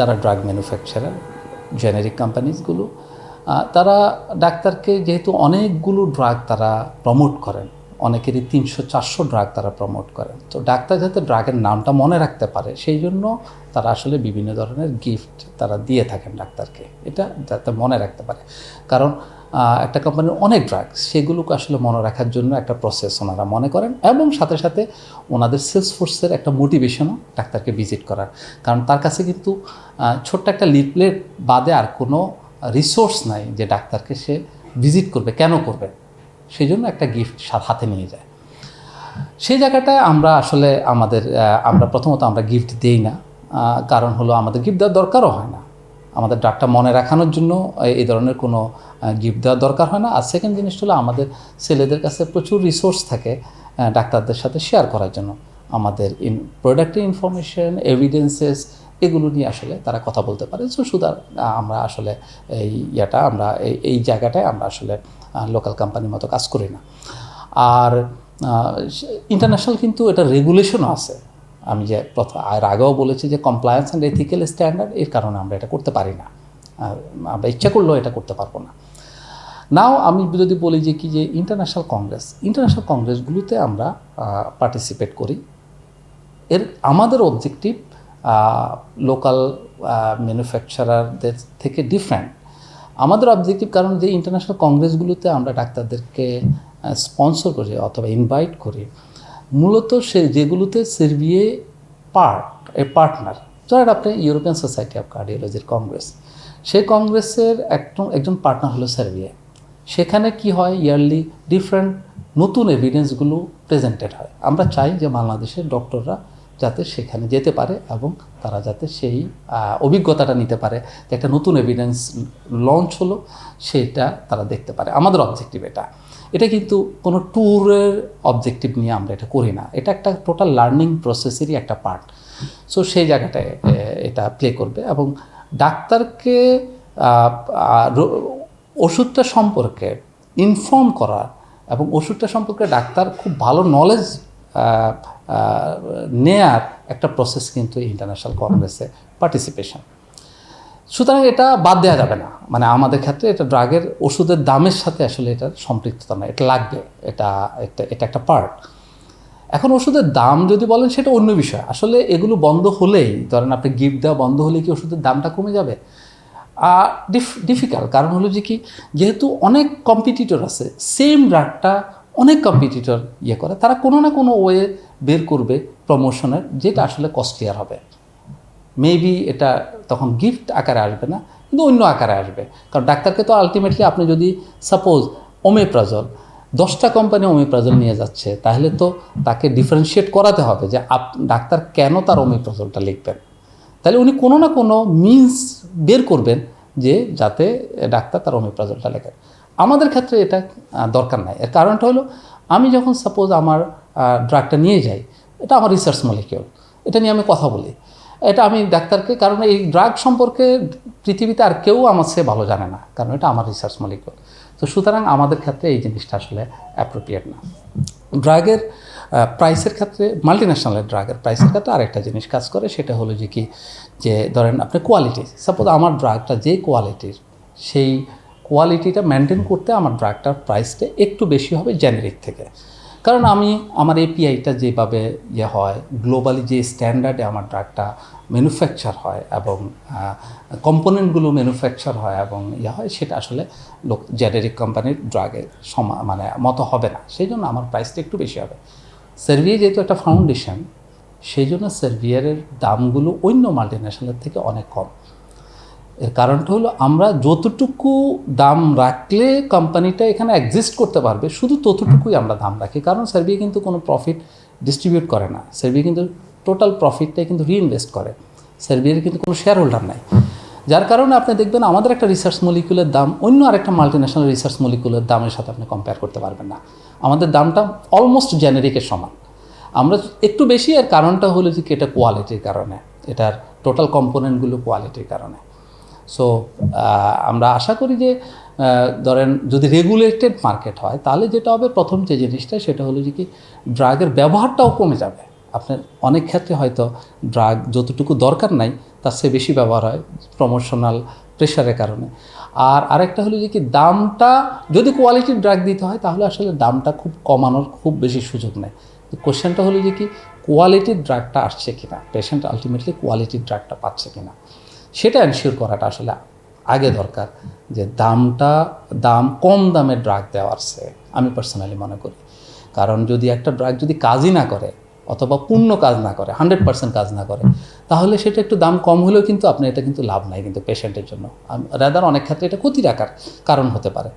যারা drug manufacturer generic কোম্পানিজগুলো তারা ডাক্তারকে যেহেতু অনেকগুলো ড্রাগ তারা প্রমোট করেন। অনেকেরই তিনশো, চারশো ড্রাগ তারা প্রমোট করেন তো ডাক্তার যাতে ড্রাগের নামটা মনে রাখতে পারে, সেই জন্য তারা আসলে বিভিন্ন ধরনের গিফট তারা দিয়ে থাকেন ডাক্তারকে। এটা যাতে মনে রাখতে পারে। কারণ একটা কোম্পানির অনেক ড্রাগস সেগুলোকে আসলে মনে রাখার জন্য একটা প্রসেস ওনারা মনে করেন এবং সাথে সাথে ওনাদের সেলস ফোর্সের একটা মোটিভেশনও ডাক্তারকে ভিজিট করার। কারণ তার কাছে কিন্তু ছোট্ট একটা লিপলেট বাদে আর কোনো রিসোর্স নাই যে ডাক্তারকে সে ভিজিট করবে, কেন করবে। সেই জন্য একটা গিফট হাতে নিয়ে যায়। সেই জায়গাটায় আমরা আসলে আমাদের আমরা প্রথমত আমরা গিফট দেই না। কারণ হলো আমাদের গিফট দেওয়ার দরকারও হয় না। আমাদের ডাকটা মনে রাখানোর জন্য এই- ধরনের কোনো গিফট দেওয়ার দরকার হয় না। আর সেকেন্ড জিনিস হলো আমাদের ছেলেদের কাছে প্রচুর রিসোর্স থাকে ডাক্তারদের সাথে শেয়ার করার জন্য। আমাদের ইন প্রোডাক্টের ইনফরমেশন এভিডেন্সেস এগুলো নিয়ে আসলে তারা কথা বলতে পারে। সো সুতরাং আমরা আসলে এই ইয়াটা, আমরা এই জায়গাটায় আমরা আসলে লোকাল কোম্পানির মতো কাজ করি না। আর ইন্টারন্যাশনাল কিন্তু এটা রেগুলেশনও আছে। আমি যে প্রথম আর আগেও বলেছি যে কমপ্লায়েন্স অ্যান্ড এথিক্যাল স্ট্যান্ডার্ড এর কারণে আমরা এটা করতে পারি না। আমরা ইচ্ছা করলেও এটা করতে পারব না। নাও আমি যদি বলি যে কি যে ইন্টারন্যাশনাল কংগ্রেস ইন্টারন্যাশনাল কংগ্রেসগুলোতে আমরা পার্টিসিপেট করি। এর আমাদের অবজেক্টিভ লোকাল ম্যানুফ্যাকচারারদের থেকে ডিফারেন্ট আমাদের অবজেক্টিভ কারণ যে ইন্টারন্যাশনাল কংগ্রেসগুলোতে আমরা ডাক্তারদেরকে স্পন্সর করি অথবা ইনভাইট করি, মূলত সে যেগুলোতে সেরবিয়ে পার্ট এ পার্টনার ধরেন আপনি ইউরোপিয়ান সোসাইটি অফ কার্ডিওলজির কংগ্রেস সেই কংগ্রেসের একজন একজন পার্টনার হলো সার্বিয়া সেখানে কি হয় ইয়ারলি ডিফারেন্ট নতুন এভিডেন্সগুলো প্রেজেন্টেড হয়, আমরা চাই যে বাংলাদেশের ডক্টররা যাতে সেখানে যেতে পারে এবং তারা যাতে সেই অভিজ্ঞতাটা নিতে পারে যে একটা নতুন এভিডেন্স লঞ্চ হলো, সেটা তারা দেখতে পারে। আমাদের অবজেক্টিভ এটা। এটা কিন্তু কোনো ট্যুরের অবজেক্টিভ নিয়ে আমরা এটা করি না। এটা একটা টোটাল লার্নিং প্রসেসেরই একটা পার্ট সো সেই জায়গাটায় এটা প্লে করবে এবং ডাক্তারকে ওষুধটা সম্পর্কে ইনফর্ম করা এবং ওষুধটা সম্পর্কে ডাক্তার খুব ভালো নলেজ নেয়ার একটা প্রসেস কিন্তু ইন্টারন্যাশনাল কংগ্রেসে পার্টিসিপেশন সুতরাং এটা বাদ দেওয়া যাবে না। মানে আমাদের ক্ষেত্রে এটা ড্রাগের ওষুধের দামের সাথে আসলে এটার সম্পৃক্ততা না এটা লাগবে, এটা এটা এটা একটা পার্ট এখন ওষুধের দাম যদি বলেন, সেটা অন্য বিষয়। আসলে এগুলো বন্ধ হলেই, ধরেন আপনি গিফট দেওয়া বন্ধ হলেই কি ওষুধের দামটা কমে যাবে? আর ডিফ ডিফিকাল্ট কারণ হলো যে কি, যেহেতু অনেক কম্পিটিটর আছে সেম ড্রাগটা অনেক কম্পিটিটর ইয়ে করে। তারা কোনো না কোনো ওয়ে বের করবে প্রমোশনের যেটা আসলে কস্টলিয়ার হবে। মেবি এটা তখন গিফট আকারে আসবে না, কিন্তু অন্য আকারে আসবে। কারণ ডাক্তারকে তো আলটিমেটলি আপনি যদি সাপোজ ওমেপ্রাজল দশটা কোম্পানি ওমেপ্রাজল নিয়ে যাচ্ছে, তাহলে তো তাকে ডিফারেন্সিয়েট করাতে হবে যে আপ, ডাক্তার কেন তার ওমেপ্রাজলটা লিখবেন। তাহলে উনি কোনো না কোনো মিন্স বের করবেন যে যাতে ডাক্তার তার ওমেপ্রাজলটা লেখেন আমাদের ক্ষেত্রে এটা দরকার নাই। এর কারণটা হলো, আমি যখন সাপোজ আমার ড্রাগটা নিয়ে যাই, এটা আমার রিসার্চ মলিকিউল এটা নিয়ে আমি কথা বলি। এটা আমি ডাক্তারকে, কারণ এই ড্রাগ সম্পর্কে পৃথিবীতে আর কেউ আমার সে ভালো জানে না, কারণ এটা আমার রিসার্চ মলিকুল তো সুতরাং আমাদের ক্ষেত্রে এই জিনিসটা আসলে অ্যাপ্রোপ্রিয়েট না। ড্রাগের প্রাইসের ক্ষেত্রে মাল্টি ন্যাশনালের ড্রাগের প্রাইসের ক্ষেত্রে আরেকটা জিনিস কাজ করে, সেটা হলো যে কি, যে ধরেন আপনি কোয়ালিটি সাপোজ আমার ড্রাগটা যে কোয়ালিটির সেই কোয়ালিটিটা মেনটেন করতে আমার ড্রাগটার প্রাইসটা একটু বেশি হবে জেনেরিক থেকে। কারণ আমি, আমার এপিআইটা যেভাবে ইয়ে হয় গ্লোবালি যে স্ট্যান্ডার্ডে আমার ড্রাগটা ম্যানুফ্যাকচার হয় এবং কম্পোনেন্টগুলো ম্যানুফ্যাকচার হয় এবং ইয়ে হয়, সেটা আসলে লোক জেনেরিক কোম্পানির ড্রাগের সমা মানে মতো হবে না। সেই জন্য আমার প্রাইসটা একটু বেশি হবে। সার্ভিয়ে যেহেতু একটা ফাউন্ডেশন সেই জন্য সার্ভিয়ারের দামগুলো অন্য মাল্টিন্যাশনালের থেকে অনেক কম। এর কারণটা হলো আমরা যতটুকু দাম রাখলে কোম্পানিটা এখানে এক্সিস্ট করতে পারবে, শুধু ততটুকুই আমরা দাম রাখি। কারণ সার্বিয়া কিন্তু কোনো প্রফিট ডিস্ট্রিবিউট করে না। সার্বিয়া কিন্তু টোটাল প্রফিটটাই কিন্তু রিইনভেস্ট করে। সার্বিয়ার কিন্তু কোনো শেয়ার হোল্ডার নাই। যার কারণে আপনি দেখবেন আমাদের একটা রিসার্চ মলিকুলের দাম অন্য আরেকটা মাল্টিন্যাশনাল রিসার্চ মলিকুলের দামের সাথে আপনি কম্পেয়ার করতে পারবেন না। আমাদের দামটা অলমোস্ট জেনেরিকের সমান। আমরা একটু বেশি, এর কারণটা হলো যে এটা কোয়ালিটির কারণে। এটার টোটাল কম্পোনেন্টগুলো কোয়ালিটির কারণে। সো আমরা আশা করি যে ধরেন যদি রেগুলেটেড মার্কেট হয়, তাহলে যেটা হবে, প্রথম যে জিনিসটা, সেটা হলো যে কি ড্রাগের ব্যবহারটাও কমে যাবে। আপনার অনেক ক্ষেত্রে হয়তো ড্রাগ যতটুকু দরকার নাই, তার চেয়ে বেশি ব্যবহার হয় প্রমোশনাল প্রেশারের কারণে। আর আরেকটা হলো যে কি, দামটা যদি কোয়ালিটির ড্রাগ দিতে হয়, তাহলে আসলে দামটা খুব কমানোর খুব বেশি সুযোগ নেই। কোশ্চেনটা হলো যে কি কোয়ালিটির ড্রাগটা আসছে কিনা? পেশেন্ট আলটিমেটলি কোয়ালিটির ড্রাগটা পাচ্ছে কিনা? সেটা এনশিওর করাটা আসলে আগে দরকার যে দামটা, দাম কম দামে ড্রাগ দেওয়ার চেয়ে আমি পার্সোনালি মনে করি। কারণ যদি একটা ড্রাগ যদি কাজই না করে অথবা পূর্ণ কাজ না করে হান্ড্রেড পার্সেন্ট কাজ না করে, তাহলে সেটা একটু দাম কম হলেও কিন্তু আপনার এটা কিন্তু লাভ নাই কিন্তু পেশেন্টের জন্য। রাদার অনেক ক্ষেত্রে এটা ক্ষতির আকার কারণ হতে পারে।